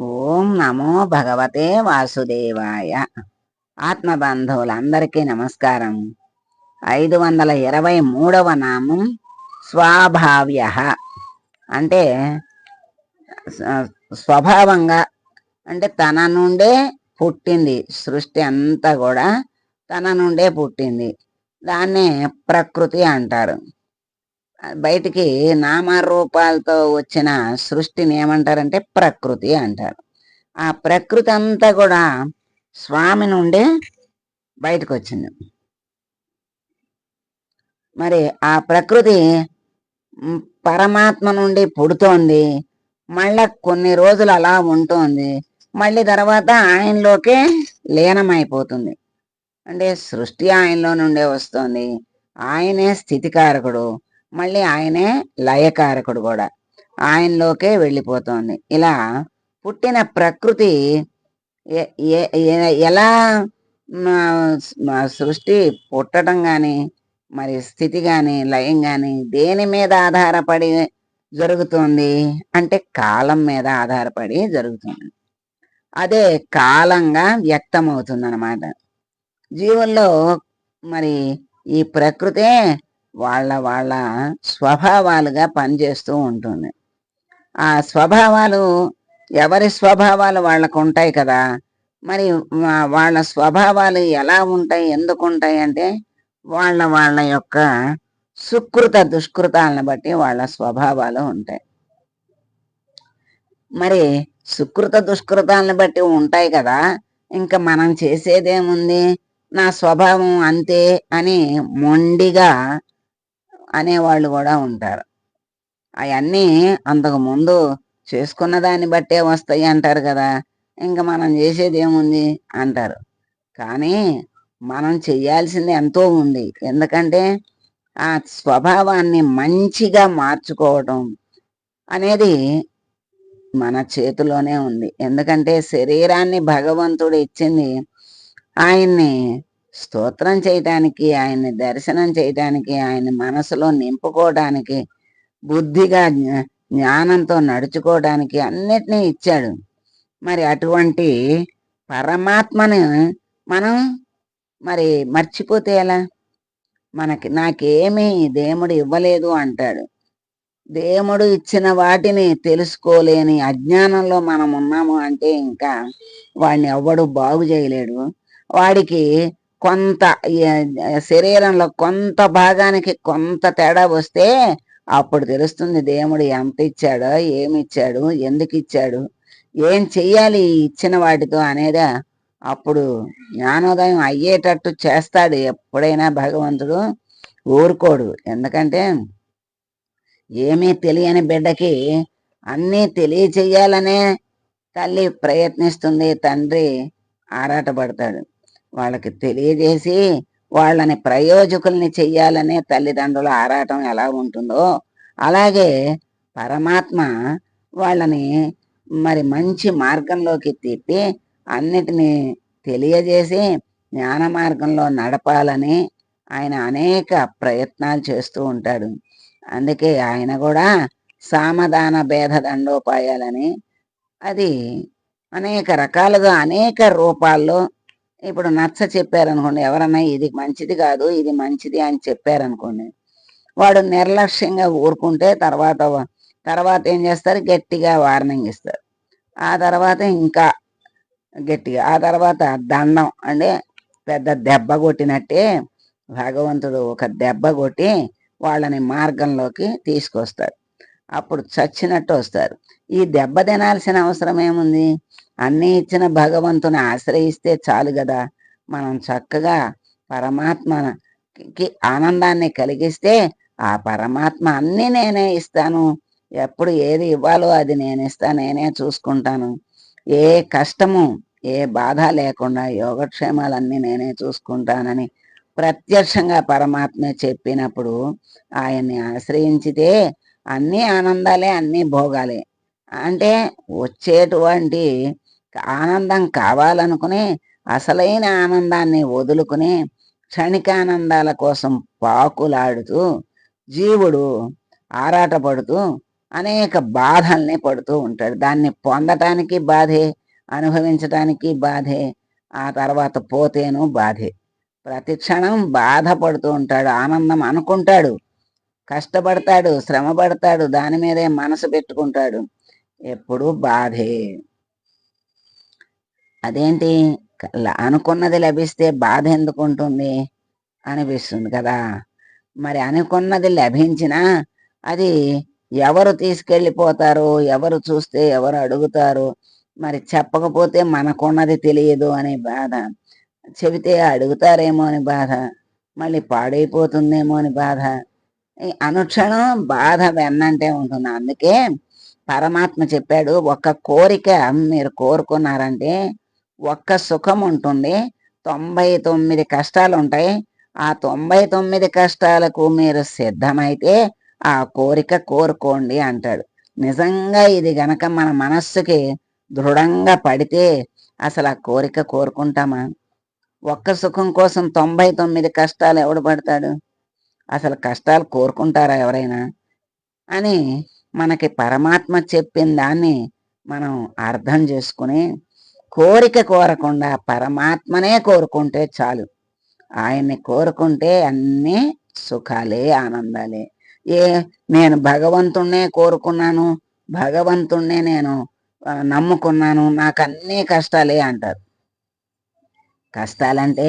ఓం నమో భగవతే వాసుదేవాయ. ఆత్మబంధువులందరికీ నమస్కారం. ఐదు వందల ఇరవై మూడవ నామం స్వాభావ్య. అంటే స్వభావంగా అంటే తన నుండే పుట్టింది. సృష్టి అంతా కూడా తన నుండే పుట్టింది. దాన్నే ప్రకృతి అంటారు. బయటికి నామరూపాలతో వచ్చిన సృష్టిని ఏమంటారంటే ప్రకృతి అంటారు. ఆ ప్రకృతి అంతా కూడా స్వామి నుండే బయటకు వచ్చింది మరి ఆ ప్రకృతి పరమాత్మ నుండి పుడుతోంది. మళ్ళా కొన్ని రోజులు అలా ఉంటుంది. మళ్ళీ తర్వాత ఆయనలోకే లీనమైపోతుంది. అంటే సృష్టి ఆయనలో నుండే వస్తుంది. ఆయనే స్థితికారకుడు. మళ్ళీ ఆయనే లయకారకుడు కూడా. ఆయనలోకే వెళ్ళిపోతుంది. ఇలా పుట్టిన ప్రకృతి ఎలా సృష్టి పుట్టడం కానీ మరి స్థితి కానీ లయం కానీ దేని మీద ఆధారపడి జరుగుతుంది? అంటే కాలం మీద ఆధారపడి జరుగుతుంది. అదే కాలంగా వ్యక్తమవుతుంది అన్నమాట జీవుల్లో మరి ఈ ప్రకృతే వాళ్ళ వాళ్ళ స్వభావాలుగా పనిచేస్తూ ఉంటుంది. ఆ స్వభావాలు ఎవరి స్వభావాలు వాళ్ళకు ఉంటాయి కదా మరి వాళ్ళ స్వభావాలు ఎలా ఉంటాయి ఎందుకు ఉంటాయి అంటే వాళ్ళ వాళ్ళ యొక్క సుకృత దుష్కృతాలను బట్టి వాళ్ళ స్వభావాలు ఉంటాయి. మరి సుకృత దుష్కృతాలను బట్టి ఉంటాయి కదా ఇంకా మనం చేసేదేముంది నా స్వభావం అంతే అని మొండిగా అనేవాళ్ళు కూడా ఉంటారు. అవన్నీ అంతకు ముందు చేసుకున్న దాన్ని బట్టే వస్తాయి అంటారు కదా ఇంకా మనం చేసేది ఏముంది అంటారు. కానీ మనం చేయాల్సింది ఎంతో ఉంది. ఎందుకంటే ఆ స్వభావాన్ని మంచిగా మార్చుకోవటం అనేది మన చేతిలోనే ఉంది. ఎందుకంటే శరీరాన్ని భగవంతుడు ఇచ్చింది ఆయన్ని స్తోత్రం చేయటానికి ఆయన్ని దర్శనం చేయటానికి ఆయన మనసులో నింపుకోవడానికి బుద్ధిగా జ్ఞానంతో నడుచుకోవడానికి అన్నిటినీ ఇచ్చాడు. మరి అటువంటి పరమాత్మను మనం మరి మర్చిపోతే ఎలా? మనకి నాకేమీ దేవుడు ఇవ్వలేదు అంటాడు. దేవుడు ఇచ్చిన వాటిని తెలుసుకోలేని అజ్ఞానంలో మనం ఉన్నాము అంటే ఇంకా వాడిని ఎవ్వడు బాగు చేయలేడు. వాడికి కొంత శరీరంలో కొంత భాగానికి కొంత తేడా వస్తే అప్పుడు తెలుస్తుంది దేవుడు ఎంత ఇచ్చాడో ఏమి ఇచ్చాడు ఎందుకు ఇచ్చాడు ఏం చెయ్యాలి ఇచ్చిన వాటితో అనేది అప్పుడు జ్ఞానోదయం అయ్యేటట్టు చేస్తాడు ఎప్పుడైనా భగవంతుడు ఊరుకోడు. ఎందుకంటే ఏమీ తెలియని బిడ్డకి అన్నీ తెలియచేయాలనే తల్లి ప్రయత్నిస్తుంది తండ్రి ఆరాటపడతాడు. వాళ్ళకి తెలియజేసి వాళ్ళని ప్రయోజకుల్ని చెయ్యాలనే తల్లిదండ్రుల ఆరాటం ఎలా ఉంటుందో అలాగే పరమాత్మ వాళ్ళని మరి మంచి మార్గంలోకి తిప్పి అన్నిటినీ తెలియజేసి జ్ఞాన మార్గంలో నడపాలని ఆయన అనేక ప్రయత్నాలు చేస్తూ ఉంటాడు. అందుకే ఆయన కూడా సామధాన భేద దండోపాయాలని అది అనేక రకాలుగా అనేక రూపాల్లో ఇప్పుడు నచ్చ చెప్పారనుకోండి ఎవరన్నా ఇది మంచిది కాదు ఇది మంచిది అని చెప్పారనుకోండి వాడు నిర్లక్ష్యంగా ఊరుకుంటే తర్వాత తర్వాత ఏం చేస్తారు? గట్టిగా వార్నింగ్ ఇస్తారు. ఆ తర్వాత ఇంకా గట్టిగా ఆ తర్వాత దండం అంటే పెద్ద దెబ్బ కొట్టినట్టే భగవంతుడు ఒక దెబ్బ కొట్టి వాళ్ళని మార్గంలోకి తీసుకొస్తాడు. అప్పుడు చచ్చినట్టు వస్తారు. ఈ దెబ్బ తినాల్సిన అవసరం ఏముంది? అన్నీ ఇచ్చిన భగవంతుని ఆశ్రయిస్తే చాలు కదా మనం చక్కగా పరమాత్మకి ఆనందాన్ని కలిగిస్తే ఆ పరమాత్మ అన్నీ నేనే ఇస్తాను. ఎప్పుడు ఏది ఇవ్వాలో అది నేను ఇస్తా నేనే చూసుకుంటాను. ఏ కష్టము ఏ బాధ లేకుండా యోగక్షేమాలన్నీ నేనే చూసుకుంటానని ప్రత్యక్షంగా పరమాత్మే చెప్పినప్పుడు ఆయన్ని ఆశ్రయించితే అన్ని ఆనందాలే అన్నీ భోగాలే. అంటే వచ్చేటువంటి ఆనందం కావాలనుకుని అసలైన ఆనందాన్ని వదులుకుని క్షణికానందాల కోసం పాకులాడుతూ జీవుడు ఆరాటపడుతూ అనేక బాధల్ని పడుతూ ఉంటాడు. దాన్ని పొందటానికి బాధే అనుభవించటానికి బాధే ఆ తర్వాత పోతేను బాధే. ప్రతి క్షణం బాధపడుతూ ఉంటాడు ఆనందం అనుకుంటాడు. కష్టపడతాడు శ్రమ పడతాడు దాని మీదే మనసు పెట్టుకుంటాడు. ఎప్పుడు బాధే. అదేంటి? అనుకున్నది లభిస్తే బాధ ఎందుకు ఉంటుంది అనిపిస్తుంది కదా. మరి అనుకున్నది లభించినా అది ఎవరు తీసుకెళ్ళిపోతారు ఎవరు చూస్తే ఎవరు అడుగుతారు మరి చెప్పకపోతే మనకున్నది తెలియదు అనే బాధ. చెబితే అడుగుతారేమో అని బాధ. మళ్ళీ పాడైపోతుందేమో అని బాధ. అనుక్షణం బాధ వెన్నంటే ఉంటుంది. అందుకే పరమాత్మ చెప్పాడు ఒక్క కోరిక మీరు కోరుకున్నారంటే ఒక్క సుఖం ఉంటుంది. తొంభై తొమ్మిది కష్టాలు ఉంటాయి ఆ తొంభై తొమ్మిది కష్టాలకు మీరు సిద్ధమైతే ఆ కోరిక కోరుకోండి అంటాడు. నిజంగా ఇది గనక మన మనస్సుకి దృఢంగా పడితే అసలు ఆ కోరిక కోరుకుంటామా? ఒక్క సుఖం కోసం తొంభై తొమ్మిది కష్టాలు ఎవడు పడతాడు? అసలు కష్టాలు కోరుకుంటారా ఎవరైనా? అని మనకి పరమాత్మ చెప్పిన దాన్ని మనం అర్థం చేసుకుని కోరిక కోరకుండా పరమాత్మనే కోరుకుంటే చాలు. ఆయన్ని కోరుకుంటే అన్నీ సుఖాలే ఆనందాలే. ఏ నేను భగవంతుణ్ణే కోరుకున్నాను భగవంతుణ్ణే నేను నమ్ముకున్నాను నాకు అన్ని కష్టాలే అంటారు. కష్టాలంటే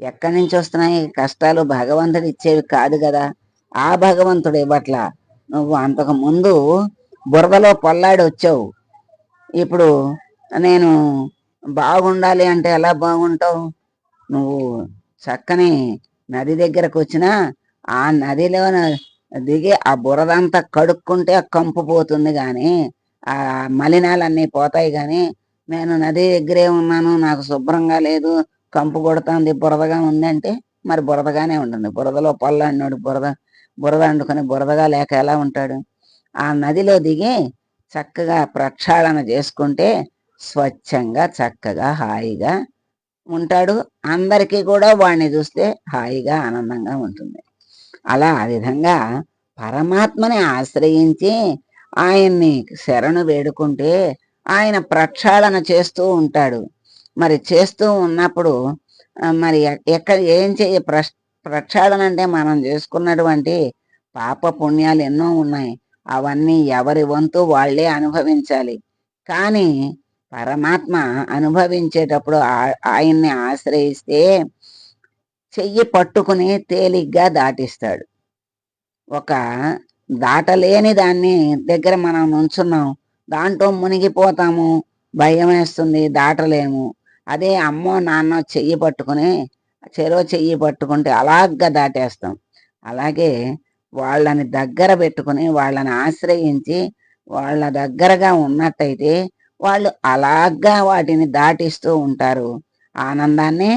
ఎక్కడి నుంచి వస్తున్నాయి? కష్టాలు భగవంతుడు ఇచ్చేవి కాదు కదా. ఆ భగవంతుడు ఇవ్వట్ల. నువ్వు అంతకు ముందు బురదలో పొల్లాడి వచ్చావు. ఇప్పుడు నేను బాగుండాలి అంటే ఎలా బాగుంటావు? నువ్వు చక్కని నది దగ్గరకు వచ్చినా ఆ నదిలో దిగి ఆ బురదంతా కడుక్కుంటే ఆ కంపు పోతుంది కానీ ఆ మలినాలన్నీ పోతాయి కానీ నేను నది దగ్గరే ఉన్నాను నాకు శుభ్రంగా లేదు కంపు కొడుతుంది బురదగా ఉందంటే మరి బురదగానే ఉంటుంది. బురదలో పళ్ళు బురద బురద అండుకొని బురదగా లేక ఎలా ఉంటాడు? ఆ నదిలో దిగి చక్కగా ప్రక్షాళన చేసుకుంటే స్వచ్ఛంగా చక్కగా హాయిగా ఉంటాడు. అందరికీ కూడా వాడిని చూస్తే హాయిగా ఆనందంగా ఉంటుంది. అలా ఆ విధంగా పరమాత్మని ఆశ్రయించి ఆయన్ని శరణు వేడుకుంటే ఆయన ప్రక్షాళన చేస్తూ ఉంటాడు. మరి చేస్తూ ఉన్నప్పుడు మరి ఎక్కడ ఏం చేయ ప్రక్షాళన అంటే మనం చేసుకున్నటువంటి పాప పుణ్యాలు ఎన్నో ఉన్నాయి. అవన్నీ ఎవరి వంతు వాళ్ళే అనుభవించాలి. కానీ పరమాత్మ అనుభవించేటప్పుడు ఆయన్ని ఆశ్రయిస్తే చెయ్యి పట్టుకుని తేలిగ్గా దాటిస్తాడు. ఒక దాటలేని దాన్ని దగ్గర మనం నుంచున్నాం. దాంట్లో మునిగిపోతాము భయం వేస్తుంది దాటలేము. అదే అమ్మో నాన్న చెయ్యి పట్టుకుని చెరో చెయ్యి పట్టుకుంటే అలాగ్గా దాటేస్తాం. అలాగే వాళ్ళని దగ్గర పెట్టుకుని వాళ్ళని ఆశ్రయించి వాళ్ళ దగ్గరగా ఉన్నట్టయితే వాళ్ళు అలాగా వాటిని దాటిస్తూ ఉంటారు. ఆనందాన్ని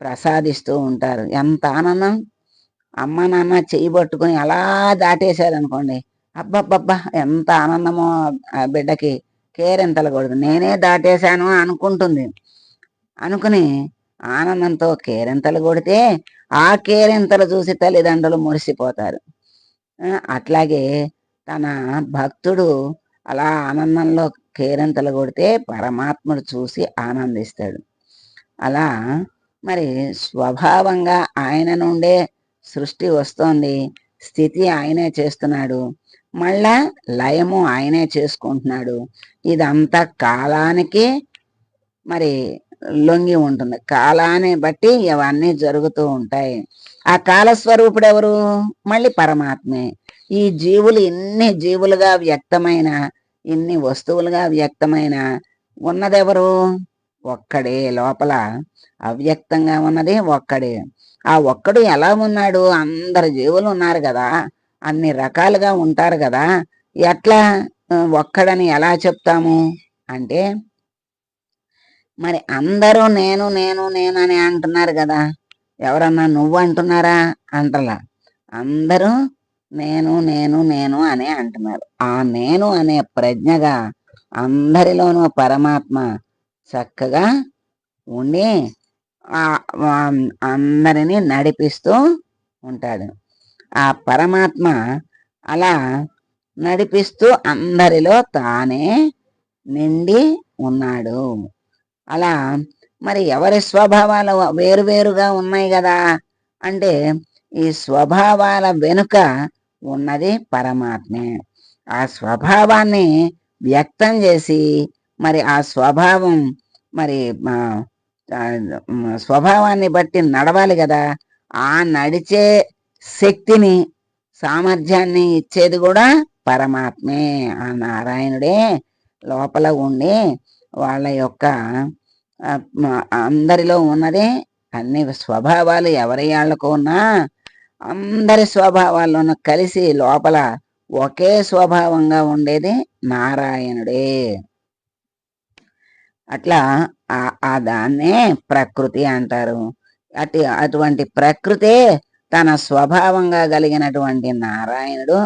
ప్రసాదిస్తూ ఉంటారు. ఎంత ఆనందం! అమ్మ నాన్న చెయ్యి పట్టుకుని అలా దాటేశారనుకోండి అబ్బబ్బబ్బా! ఎంత ఆనందమో ఆ బిడ్డకి కేరింతలకూడదు నేనే దాటేశాను అనుకుంటుంది. అనుకుని ఆనందంతో కేరింతలు కొడితే ఆ కేరింతలు చూసి తల్లిదండ్రులు మురిసిపోతారు. అట్లాగే తన భక్తుడు అలా ఆనందంలో కేరింతలు కొడితే పరమాత్ముడు చూసి ఆనందిస్తాడు. అలా మరి స్వభావంగా ఆయన నుండే సృష్టి వస్తోంది. స్థితి ఆయనే చేస్తున్నాడు. మళ్ళా లయము ఆయనే చేసుకుంటున్నాడు. ఇదంతా కాలానికి మరి లొంగి ఉంటుంది. కాలాన్ని బట్టి ఇవన్నీ జరుగుతూ ఉంటాయి. ఆ కాలస్వరూపుడు ఎవరు? మళ్ళీ పరమాత్మే. ఈ జీవులు ఇన్ని జీవులుగా వ్యక్తమైన ఇన్ని వస్తువులుగా వ్యక్తమైన ఉన్నదెవరు? ఒక్కడే లోపల. అవ్యక్తంగా ఉన్నది ఒక్కడే. ఆ ఒక్కడు ఎలా ఉన్నాడు? అందరు జీవులు ఉన్నారు కదా. అన్ని రకాలుగా ఉంటారు కదా. ఎట్లా? ఒక్కడని ఎలా చెప్తాము? అంటే మరి అందరూ నేను నేను నేను అని అంటున్నారు కదా. ఎవరన్నా నువ్వు అంటున్నారా? అంటలా. అందరూ నేను నేను నేను అని అంటున్నారు. ఆ నేను అనే ప్రజ్ఞగా అందరిలోనూ పరమాత్మ చక్కగా ఉండి అందరినీ నడిపిస్తూ ఉంటాడు. ఆ పరమాత్మ అలా నడిపిస్తూ అందరిలో తానే నిండి ఉన్నాడు. అలా మరి ఎవరి స్వభావాలు వేరువేరుగా ఉన్నాయి కదా? అంటే ఈ స్వభావాల వెనుక ఉన్నది పరమాత్మే. ఆ స్వభావాన్ని వ్యక్తం చేసి మరి ఆ స్వభావం మరి స్వభావాన్ని బట్టి నడవాలి కదా? ఆ నడిచే శక్తిని సామర్థ్యాన్ని ఇచ్చేది కూడా పరమాత్మే. ఆ నారాయణుడే లోపల ఉండి వాళ్ళ యొక్క అందరిలో ఉన్నది అన్ని స్వభావాలు ఎవరి వాళ్ళకు ఉన్నా అందరి స్వభావాల్లోనూ కలిసి లోపల ఒకే స్వభావంగా ఉండేది నారాయణుడే. అట్లా ఆ దాన్నే ప్రకృతి అంటారు. అటు అటువంటి ప్రకృతే తన స్వభావంగా కలిగినటువంటి నారాయణుడు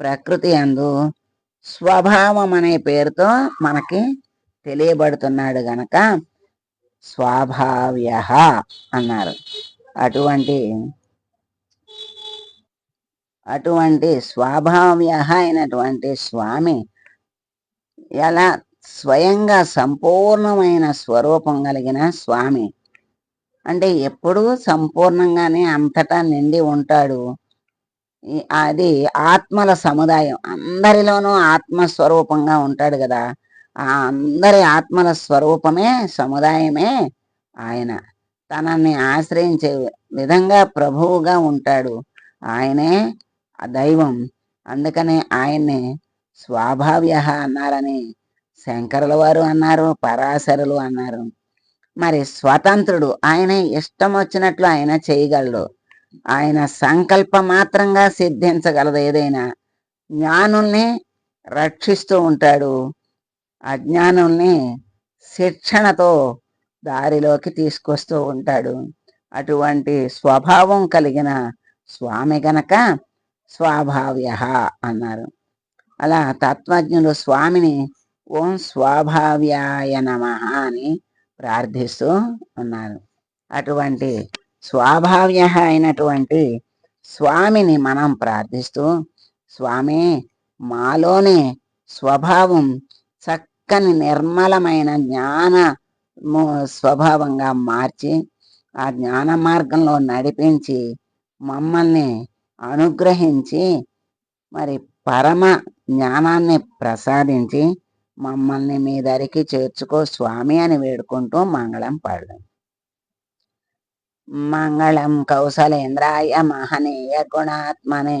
ప్రకృతి అందు స్వభావం అనే పేరుతో మనకి తెలియబడుతున్నాడు గనక స్వాభావ్య అన్నారు. అటువంటి అటువంటి స్వాభావ్య అయినటువంటి స్వామి ఎలా స్వయంగా సంపూర్ణమైన స్వరూపం కలిగిన స్వామి. అంటే ఎప్పుడూ సంపూర్ణంగానే అంతటా నిండి ఉంటాడు. అది ఆత్మల సముదాయం. అందరిలోనూ ఆత్మస్వరూపంగా ఉంటాడు కదా. ఆ అందరి ఆత్మల స్వరూపమే సముదాయమే ఆయన. తనని ఆశ్రయించే విధంగా ప్రభువుగా ఉంటాడు ఆయనే దైవం. అందుకనే ఆయన్ని స్వాభావ్య అన్నారని శంకరుల వారు అన్నారు పరాశరులు అన్నారు. మరి స్వతంత్రుడు ఆయన ఇష్టం వచ్చినట్లు ఆయన చేయగలడు. ఆయన సంకల్ప మాత్రంగా సిద్ధించగలదు ఏదైనా. జ్ఞానుల్ని రక్షిస్తూ ఉంటాడు. అజ్ఞానుల్ని శిక్షణతో దారిలోకి తీసుకొస్తూ ఉంటాడు. అటువంటి స్వభావం కలిగిన స్వామి గనక స్వాభావ్య అన్నారు. అలా తత్వజ్ఞులు స్వామిని ఓం స్వాభావ్యాయ నమ అని ప్రార్థిస్తూ ఉన్నారు. అటువంటి స్వాభావ్య అయినటువంటి స్వామిని మనం ప్రార్థిస్తూ స్వామి మాలోనే స్వభావం చక్కని నిర్మలమైన జ్ఞాన స్వభావంగా మార్చి ఆ జ్ఞాన మార్గంలో నడిపించి మమ్మల్ని అనుగ్రహించి మరి పరమ జ్ఞానాన్ని ప్రసాదించి మమ్మల్ని మీ దరికి చేర్చుకో స్వామి అని వేడుకుంటూ మంగళం పాడు మంగళం కౌశలేంద్రాయ మహనీయ గుణాత్మనే